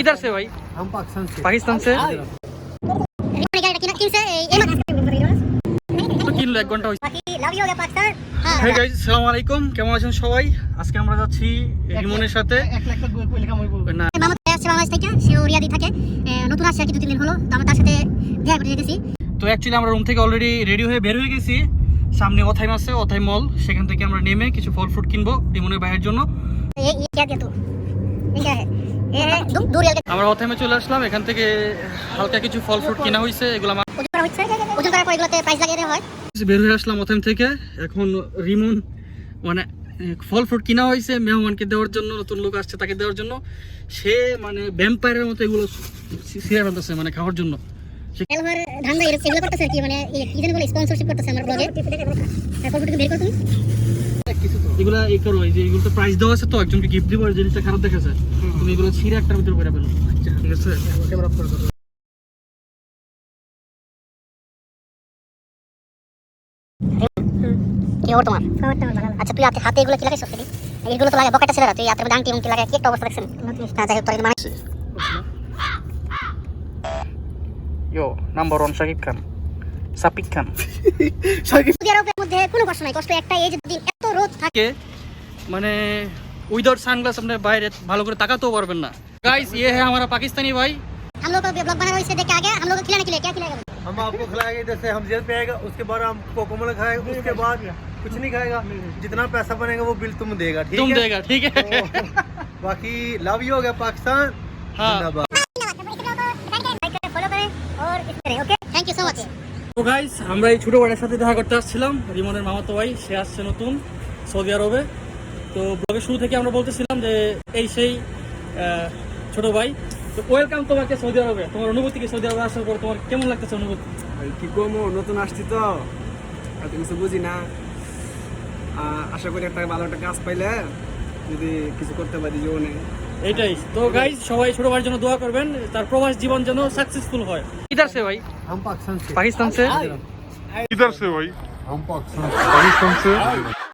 किधर से भाई हम पाकिस्तान से पाकिस्तान से গাড়িটা কিনা কিনছে এই এই মাস তো কিনলো এক ঘন্টা হয়েছে বাকি লাভ ইউ পাকিস্তান হ্যাঁ হ্যাঁ গাইজ সালাম আলাইকুম কেমন আছেন সবাই আজকে আমরা যাচ্ছি রিমনের সাথে এক লাখ টাকা কইলে কামাই বলবো না মামা আসছে বাংলাদেশ থেকে সেও রিয়াদি থাকে এ, নতুন আসছে আর কি দু তিন দিন হলো তো আমরা তার সাথে দেখা করতে যেতেছি তো অ্যাকচুয়ালি আমরা রুম থেকে অলরেডি রেডি হয়ে বের হয়ে গেছি সামনে অথাইম আছে অথাই মল সেখান থেকে আমরা নেমে কিছু ফল ফ্রুট কিনবো রিমনের ভাইয়ের জন্য আমরা চলে আসলাম এখান থেকে হালকা কিছু ফল ফ্রুট কেনা হয়েছে এগুলো আমার ওজন বের হয়ে আসলাম অথেম থেকে। এখন রিমন মানে ফল ফ্রুট কিনা হয়েছে মেহমানকে দেওয়ার জন্য নতুন লোক আসছে তাকে দেওয়ার জন্য। সে মানে ভ্যাম্পায়ারের মতো এগুলো সিরিয়ার মানে খাওয়ার জন্য। ধান্দা এগুলো করতেছে কি মানে কি জানি বলে স্পন্সরশিপ করতেছে আমার ব্লগে বের তুমি? এগুলা এই করো এই যে এগুলো তো প্রাইস দেওয়া আছে তো একজনকে গিফট দিব আর জিনিসটা খারাপ দেখাছে। তুমি এগুলো ছিঁড়ে একটার ভিতরে করে ফেলো। ঠিক আছে? ক্যামেরা অফ করে কি ওর তোমার? আচ্ছা তুই হাতে হাতে এগুলো কি লাগাইছ এগুলো তো লাগে বকাটা ছেলেরা তুই মধ্যে আংটি উংটি লাগাই কি একটা অবস্থা দেখছেন? না যাই হোক তোর মানে yo number one Shakib Khan সাপিক খান সৌদি আরবের মধ্যে কোনো কষ্ট নাই কষ্ট একটাই এই যে দিন এত রোদ থাকে কে মানে উইদাউট সানগ্লাস আপনি বাইরে ভালো করে তাকাতেও পারবেন না গাইস ये है हमारा पाकिस्तानी भाई हम लोग को ब्लॉग बना हुआ इसे देख के आगे हम लोग को खिलाने के लिए क्या खिलाएगा हम आपको खिलाएंगे जैसे हम जेल पे आएगा उसके बाद हम कोकोमल खाएगा उसके बाद कुछ नहीं खाएगा जितना पैसा बनेगा वो बिल तुम देगा ठीक तुम है देगा ठीक है तो बाकी लव यू हो गया पाकिस्तान हाँ। जिंदाबाद फॉलो करें और इस करें okay thank you so much guys আমরা এই ছোট ভাইয়ের সাথে দেখা করতে আসছিলাম। রিমনের মামাতো ভাই, সে আসছে নতুন সৌদি আরবে। তো ব্লগের শুরু থেকে আমরা বলতেছিলাম যে, এই সেই ছোট ভাই। তো ওয়েলকাম তোমাকে সৌদি আরবে। তোমার অনুভূতি কি সৌদি আরবে আসার পর? তোমার কেমন লাগতেছে অনুভূতি? আর কি কমো? নতুন আসছি তো। এত কিছু বুঝি না। আশা করি একটা ভালো একটা কাজ পাইলে যদি কিছু করতে পারি জীবনে এইটাই তো গাইস সবাই ছোট ভাইয়ের জন্য দোয়া করবেন তার প্রবাস জীবন যেন সাকসেসফুল হয় ইধার সে ভাই हम पाकिस्तान से पाकिस्तान से इधर से भाई हम पाकिस्तान पाकिस्तान से